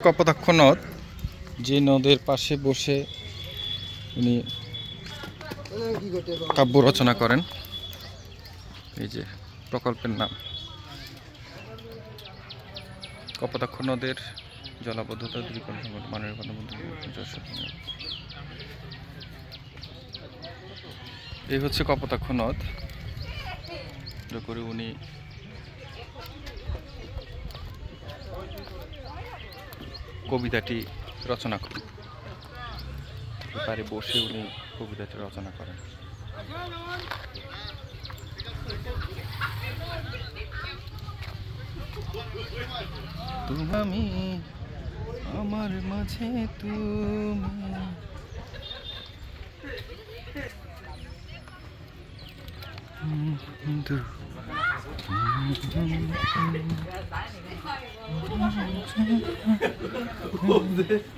কপোতাক্ষ নদ যে নদের পাশে বসে উনি কাব্য রচনা করেন। এই যে প্রকল্পের নাম। কপোতাক্ষ নদের জলাবদ্ধতা দূরীকরণ মানের এই হচ্ছে কপোতাক্ষ নদ করে উনি কবিতাটি রচনা করেন। পারে বসে উনি কবিতাটি রচনা করেন। তুমি আমি আমার মাঝে তুমি 없네.